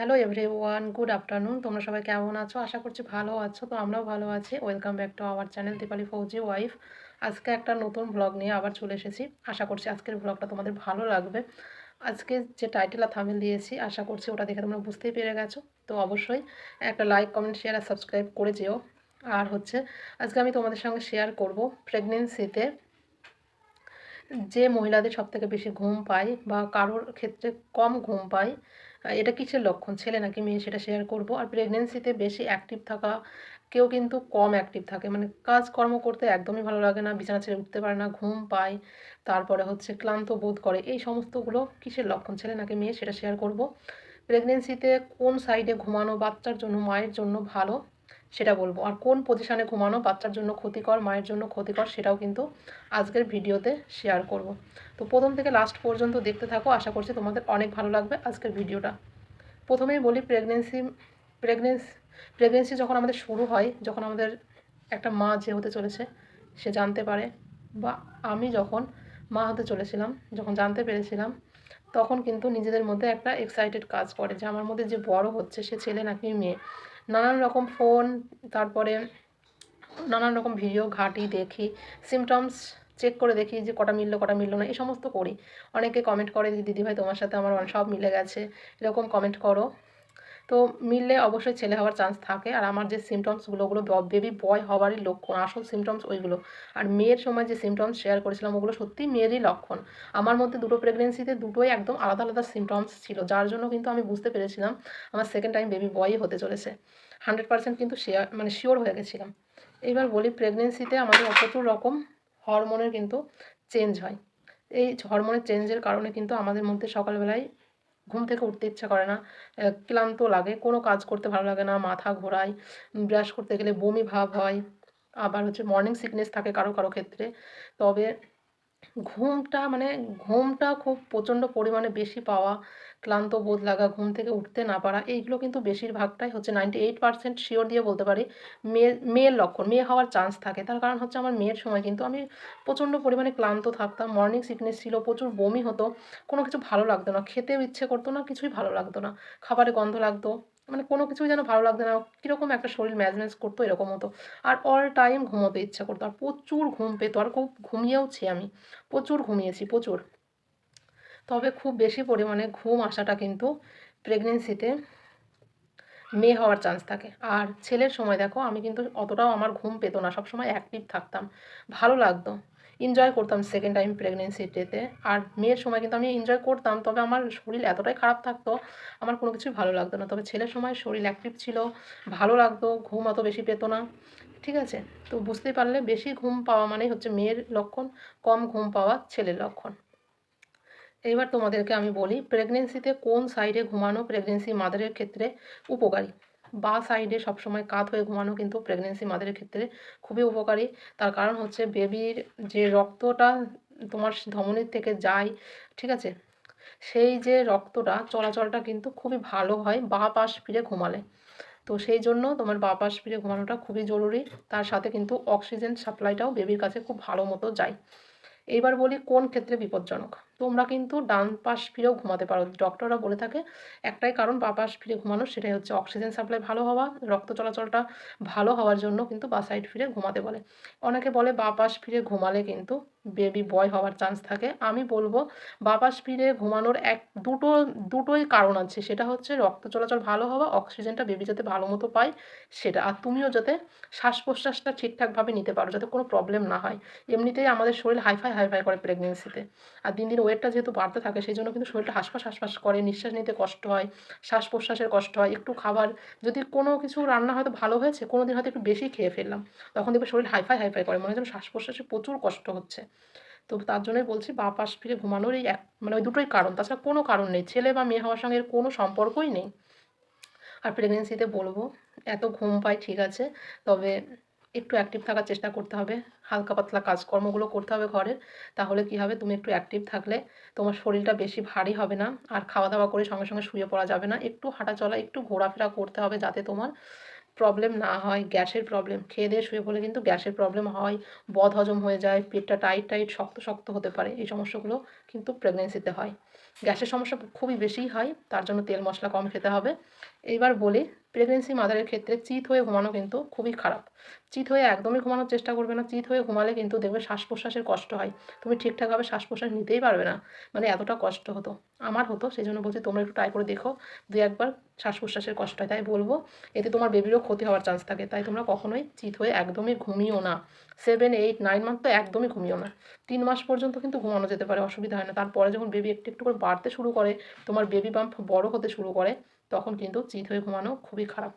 Hello everyone good afternoon তোমরা সবাই কেমন আছো? আশা করছি ভালো আছো, তো আমরাও ভালো আছি। Welcome back to our channel Dipali Fauji wife আজকে একটা নতুন ব্লগ নিয়ে আবার চলে এসেছি। আশা করছি আজকের ব্লগটা তোমাদের ভালো লাগবে। আজকে যে টাইটেল আর থামেল দিয়েছি, আশা করছি ওটা দেখে তোমরা বুঝতেই পেরে গেছো। তো অবশ্যই একটা লাইক কমেন্ট শেয়ার আর সাবস্ক্রাইব করে যেও। আর হচ্ছে, আজকে আমি তোমাদের সঙ্গে শেয়ার করব প্রেগনেন্সিতে যে মহিলাদের সবথেকে বেশি ঘুম পায় বা কারোর ক্ষেত্রে কম ঘুম পায় এটা কিসের লক্ষণ? ছেলে নাকি মেয়ে সেটা শেয়ার করব। আর প্রেগনেন্সিতে বেশি অ্যাক্টিভ থাকা কেউ কিন্তু কম অ্যাক্টিভ থাকে। মানে কাজকর্ম করতে একদমই ভালো লাগে না, বিছানা ছেড়ে উঠতে পারে না, ঘুম পায়, তারপরে হচ্ছে ক্লান্ত বোধ করে। এই সমস্তগুলো কিসের লক্ষণ? ছেলে নাকি মেয়ে সেটা শেয়ার করব। প্রেগনেন্সিতে কোন সাইডে ঘুমানো বাচ্চার জন্য, মায়ের জন্য ভালো? সেটা বলব। আর কোন পজিশানে ঘুমানো বাচ্চার জন্য ক্ষতিকর, মায়ের জন্য ক্ষতিকর সেটাও কিন্তু আজকের ভিডিওতে শেয়ার করব। তো প্রথম থেকে লাস্ট পর্যন্ত দেখতে থাকো, আশা করছি তোমাদের অনেক ভালো লাগবে আজকের ভিডিওটা প্রথমেই বলি প্রেগনেন্সি প্রেগনেন্সি প্রেগনেন্সি যখন আমাদের শুরু হয়, যখন আমাদের একটা মা যে হতে চলেছে, সে জানতে পারে বা আমি যখন মা হতে চলেছিলাম, যখন জানতে পেরেছিলাম, তখন কিন্তু নিজেদের মধ্যে একটা এক্সাইটেড কাজ করে যে আমার মধ্যে যে বড় হচ্ছে সে ছেলে নাকি মেয়ে। নানান রকম ফোন, তারপরে নানান রকম ভিডিও, ঘাঁটি দেখি সিমটমস চেক করে দেখি যে কটা মিললো কটা মিললো না, এই সমস্ত করি। অনেকে কমেন্ট করে যে দিদিভাই, তোমার সাথে আমার সব মিলে গেছে। এরকম কমেন্ট করো। তো মিললে অবশ্যই ছেলে হওয়ার চান্স থাকে। আর আমার যে সিমটমসগুলো ওগুলো বেবি বয় হওয়ারই লক্ষণ, আসল সিমটমস ওইগুলো। আর মেয়ের সময় যে সিমটমস শেয়ার করেছিলাম, ওগুলো সত্যি মেয়েরই লক্ষণ। আমার মধ্যে দুটো প্রেগনেন্সিতে দুটোই একদম আলাদা আলাদা সিমটমস ছিল, যার জন্য কিন্তু আমি বুঝতে পেরেছিলাম আমার সেকেন্ড টাইম বেবি বয়ই হতে চলেছে। হান্ড্রেড পার্সেন্ট কিন্তু শেয়ার মানে শিওর হয়ে গেছিলাম। এইবার বলি প্রেগনেন্সিতে আমাদের প্রচুর রকম হরমোনের কিন্তু চেঞ্জ হয়। এই হরমোনের চেঞ্জের কারণে কিন্তু আমাদের মধ্যে সকালবেলায় ঘুম থেকে উঠতে ইচ্ছা করে না। ক্লান্ত লাগে, কোনো কাজ করতে ভালো লাগে না, মাথা ঘোরায়, ব্রাশ করতে গেলে বমি ভাব হয়, আবার হচ্ছে মর্নিং সিকনেস থাকে কারও কারও ক্ষেত্রে। তবে ঘুমটা মানে ঘুমটা খুব প্রচণ্ড পরিমাণে বেশি পাওয়া ক্লান্ত বোধ লাগা, ঘুম থেকে উঠতে না পারা, এইগুলো কিন্তু বেশিরভাগটাই হচ্ছে নাইনটি এইট পার্সেন্ট শিওর দিয়ে বলতে পারি, মেয়ে, মেয়ের লক্ষণ, মেয়ে হওয়ার চান্স থাকে। তার কারণ হচ্ছে আমার মেয়ের সময় কিন্তু আমি প্রচণ্ড পরিমাণে ক্লান্ত থাকতাম মর্নিং সিকনেস ছিল, প্রচুর বমি হতো, কোনো কিছু ভালো লাগতো না, খেতেও ইচ্ছে করতো না, কিছুই ভালো লাগতো না, খাবারে গন্ধ লাগতো মানে কোনো কিছুই যেন ভালো লাগতো না, কীরকম একটা শরীর ম্যাজ ম্যাজ করতো এরকম হতো। আর অল টাইম ঘুমোতে ইচ্ছা করতো, আর প্রচুর ঘুম পেতো, আর খুব ঘুমিয়েওছি আমি, প্রচুর ঘুমিয়েছি, প্রচুর। তবে খুব বেশি পরিমাণে ঘুম আসাটা কিন্তু প্রেগনেন্সিতে মেয়ে হওয়ার চান্স থাকে। আর ছেলের সময় দেখো, আমি কিন্তু অতটাও আমার ঘুম পেতো না, সবসময় অ্যাক্টিভ থাকতাম। ভালো লাগতো। এনজয় করতাম সেকেন্ড টাইম প্রেগনেন্সিতে আর মেয়ের সময় কিন্তু আমি এনজয় করতাম, তবে আমার শরীর এতটাই খারাপ থাকতো, আমার কোনো কিছুই ভালো লাগতো না। তবে ছেলের সময় শরীর অ্যাক্টিভ ছিল, ভালো লাগতো, ঘুম অত বেশি পেতো না। ঠিক আছে? তো বুঝতেই পারলে, বেশি ঘুম পাওয়া মানেই হচ্ছে মেয়ের লক্ষণ, কম ঘুম পাওয়া ছেলের লক্ষণ। এইবার তোমাদেরকে আমি বলি প্রেগনেন্সিতে কোন সাইডে ঘুমানো প্রেগনেন্সি মাদারের ক্ষেত্রে উপকারী? বা সাইডে সবসময় কাত হয়ে ঘুমানো কিন্তু প্রেগনেন্সি মাদারের ক্ষেত্রে খুবই উপকারী। তার কারণ হচ্ছে বেবির যে রক্তটা তোমার ধমনির থেকে যায়, ঠিক আছে? সেই যে রক্তটা, চলাচলটা কিন্তু খুবই ভালো হয় বা পাশ ফিরে ঘুমালে। তো সেই জন্য তোমার বা পাশ ফিরে ঘুমানোটা খুবই জরুরি। তার সাথে কিন্তু অক্সিজেন সাপ্লাইটাও বেবির কাছে খুব ভালো মতো যায়। এইবার বলি কোন ক্ষেত্রে বিপজ্জনক? তোমরা কিন্তু ডান পাশ ফিরেও ঘুমাতে পারো। ডক্টররা বলে থাকে, একটাই কারণ বা পাশ ফিরে ঘুমানো সেটাই হচ্ছে অক্সিজেন সাপ্লাই ভালো হওয়া, রক্ত চলাচলটা ভালো হওয়ার জন্য কিন্তু বা সাইড ফিরে ঘুমাতে বলে। অনেকে বলে বা পাশ ফিরে ঘুমালে কিন্তু বেবি বয় হওয়ার চান্স থাকে। আমি বলব বাপাস ফিরে ঘুমানোর এক, দুটো, দুটোই কারণ আছে। সেটা হচ্ছে রক্ত চলাচল ভালো হওয়া অক্সিজেনটা বেবি যাতে ভালো মতো পায়, সেটা। আর তুমিও যাতে শ্বাস প্রশ্বাসটা ঠিকঠাকভাবে নিতে পারো, যাতে কোনো প্রবলেম না হয়। এমনিতেই আমাদের শরীর হাইফাই হাইফাই করে প্রেগনেন্সিতে আর দিন দিন ওয়েটটা যেহেতু বাড়তে থাকে, সেই জন্য কিন্তু শরীরটা হাসপাস হাসপাস করে, নিঃশ্বাস নিতে কষ্ট হয়, শ্বাস প্রশ্বাসের কষ্ট হয়, একটু খাবার, যদি কোনো কিছু রান্না হয়তো ভালো হয়েছে কোনো দিন হয়তো একটু বেশি খেয়ে ফেললাম, তখন দেখবে শরীর হাইফাই হাইফাই করে, মনে হয় যেন শ্বাস প্রশ্বাসে প্রচুর কষ্ট হচ্ছে। তো তার জন্যই বলছি, বা পাশ ফিরে ঘুমানোর এই এক মানে ওই দুটোই কারণ। তাছাড়া কোনো কারণ নেই, ছেলে বা মেয়ে হওয়ার সঙ্গে এর কোনো সম্পর্কই নেই। আর প্রেগনেন্সিতে বলব, এত ঘুম পাই, ঠিক আছে, তবে একটু অ্যাক্টিভ থাকার চেষ্টা করতে হবে। হালকা পাতলা কাজকর্মগুলো করতে হবে ঘরের তাহলে কি হবে? তুমি একটু অ্যাক্টিভ থাকলে তোমার শরীরটা বেশি ভারী হবে না। আর খাওয়া দাওয়া করে সঙ্গে সঙ্গে শুয়ে পড়া যাবে না। একটু হাঁটা চলা, একটু ঘোরাফেরা করতে হবে যাতে তোমার প্রবলেম না হয়, গ্যাসের প্রবলেম খেয়ে দিয়ে শুয়ে পড়লে কিন্তু গ্যাসের প্রবলেম হয়, বদ হজম হয়ে যায়, পেটটা টাইট টাইট শক্ত শক্ত হতে পারে। এই সমস্যাগুলো কিন্তু প্রেগনেন্সিতে হয়। গ্যাসের সমস্যা খুবই বেশিই হয়, তার জন্য তেল মশলা কম খেতে হবে। এইবার বলি প্রেগনেন্সি মাদারের ক্ষেত্রে চিত হয়ে ঘুমানো কিন্তু খুবই খারাপ। চিত হয়ে একদমই ঘুমানোর চেষ্টা করবে না। চিত হয়ে ঘুমালে কিন্তু দেখবে শ্বাস প্রশ্বাসের কষ্ট হয়। তুমি ঠিকঠাকভাবে শ্বাস প্রশ্বাস নিতেই পারবে না। মানে এতটা কষ্ট হতো। আমার হতো সেই জন্য বলছি তোমরা একটু ট্রাই করে দেখো। দু একবার শ্বাস প্রশ্বাসের কষ্ট হয়। তাই বলব, এতে তোমার বেবিরও ক্ষতি হওয়ার চান্স থাকে। তাই তোমরা কখনোই চিত হয়ে একদমই ঘুমিও না। সেভেন এইট নাইন মান্থ তো একদমই ঘুমিও না। তিন মাস পর্যন্ত কিন্তু ঘুমানো যেতে পারে, অসুবিধা হয় না। তারপরে যখন বেবি একটু একটু করে বাড়তে শুরু করে, তোমার বেবি বাম্প বড় হতে শুরু করে, তখন কিন্তু চিত হয়ে ঘুমানো খুবই খারাপ।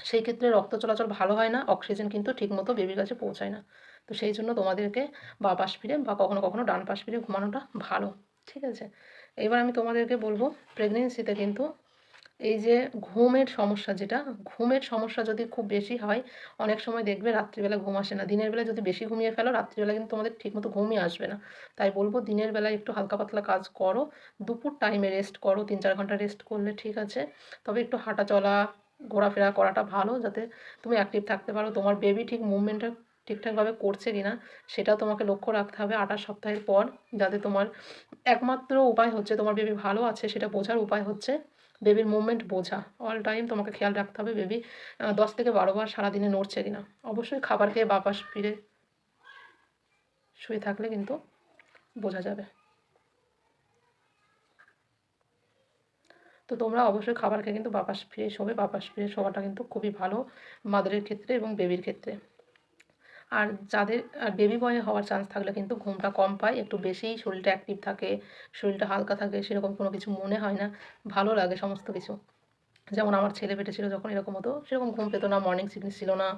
সেই ক্ষেত্রে রক্ত চলাচল ভালো হয় না, অক্সিজেন কিন্তু ঠিকমতো বেবির কাছে পৌঁছায় না। তো সেই জন্য তোমাদেরকে বা পাশ ফিরে বা কখনো কখনো ডান পাশ ফিরে ঘুমানোটা ভালো, ঠিক আছে? এবার আমি তোমাদেরকে বলব প্রেগনেন্সিতে কিন্তু এই যে ঘুমের সমস্যা যেটা, ঘুমের সমস্যা যদি খুব বেশি হয়, অনেক সময় দেখবে রাত্রিবেলা ঘুম আসে না। দিনের বেলা যদি বেশি ঘুমিয়ে ফেলো, রাত্রিবেলা কিন্তু তোমাদের ঠিকমতো ঘুমই আসবে না। তাই বলব, দিনের বেলায় একটু হালকা পাতলা কাজ করো, দুপুর টাইমে রেস্ট করো, তিন চার ঘণ্টা রেস্ট করলে ঠিক আছে। তবে একটু হাঁটা চলা ঘোরাফেরা করাটা ভালো যাতে তুমি অ্যাক্টিভ থাকতে পারো। তোমার বেবি ঠিক মুভমেন্টটা ঠিকঠাকভাবে করছে কি না সেটাও তোমাকে লক্ষ্য রাখতে হবে আঠাশ সপ্তাহের পর যাতে তোমার একমাত্র উপায় হচ্ছে তোমার বেবি ভালো আছে সেটা বোঝার উপায় হচ্ছে বেবির মুভমেন্ট বোঝা। অল টাইম তোমাকে খেয়াল রাখতে হবে বেবি দশ থেকে বারো বার সারাদিনে নড়ছে কিনা। অবশ্যই খাবার খেয়ে বাপাস ফিরে শুয়ে থাকলে কিন্তু বোঝা যাবে। তো তোমরা অবশ্যই খাবার খেয়ে কিন্তু বাপাস ফিরে হবে। বাপাস ফিরে শোয়াটা কিন্তু খুবই ভালো মাদারের ক্ষেত্রে এবং বেবির ক্ষেত্রে। আর যাদের বেবি বয়ে হওয়ার চান্স থাকলে কিন্তু ঘুমটা কম পায়, একটু বেশিই শরীরটা অ্যাক্টিভ থাকে, শরীরটা হালকা থাকে, সেরকম কোনো কিছু মনে হয় না, ভালো লাগে সমস্ত কিছু। যেমন আমার ছেলে পেটে ছিল যখন এরকম হতো, সেরকম ঘুম পেতো না মর্নিং সিকনেস ছিল না,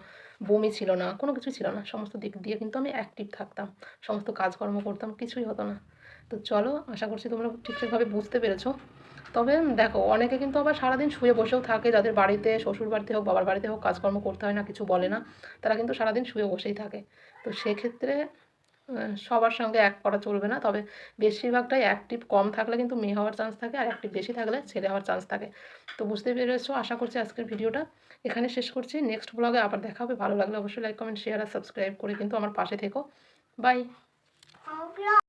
বমি ছিল না, কোনো কিছু ছিল না, সমস্ত দিক দিয়ে কিন্তু আমি অ্যাক্টিভ থাকতাম, সমস্ত কাজকর্ম করতাম, কিছুই হতো না। তো চলো, আশা করছি তোমরা ঠিকঠাকভাবে বুঝতে পেরেছ। তবে দেখো, অনেকে কিন্তু আবার সারাদিন শুয়ে বসেও থাকে, যাদের বাড়িতে শ্বশুর বাড়িতে হোক, বাবার বাড়িতে হোক কাজকর্ম করতে হয় না, কিছু বলে না, তারা কিন্তু সারাদিন শুয়ে বসেই থাকে। তো সেক্ষেত্রে সবার সঙ্গে এক করা চলবে না, তবে বেশিরভাগটাই অ্যাক্টিভ কম থাকলে কিন্তু মেয়ে হওয়ার চান্স থাকে, আর অ্যাক্টিভ বেশি থাকলে ছেলে হওয়ার চান্স থাকে। তো বুঝতে পেরেছ? আশা করছি আজকের ভিডিওটা এখানে শেষ করছি। নেক্সট ব্লগে আবার দেখা হবে। ভালো লাগলে অবশ্যই লাইক কমেন্ট শেয়ার আর সাবস্ক্রাইব করে কিন্তু আমার পাশে থেকো। বাই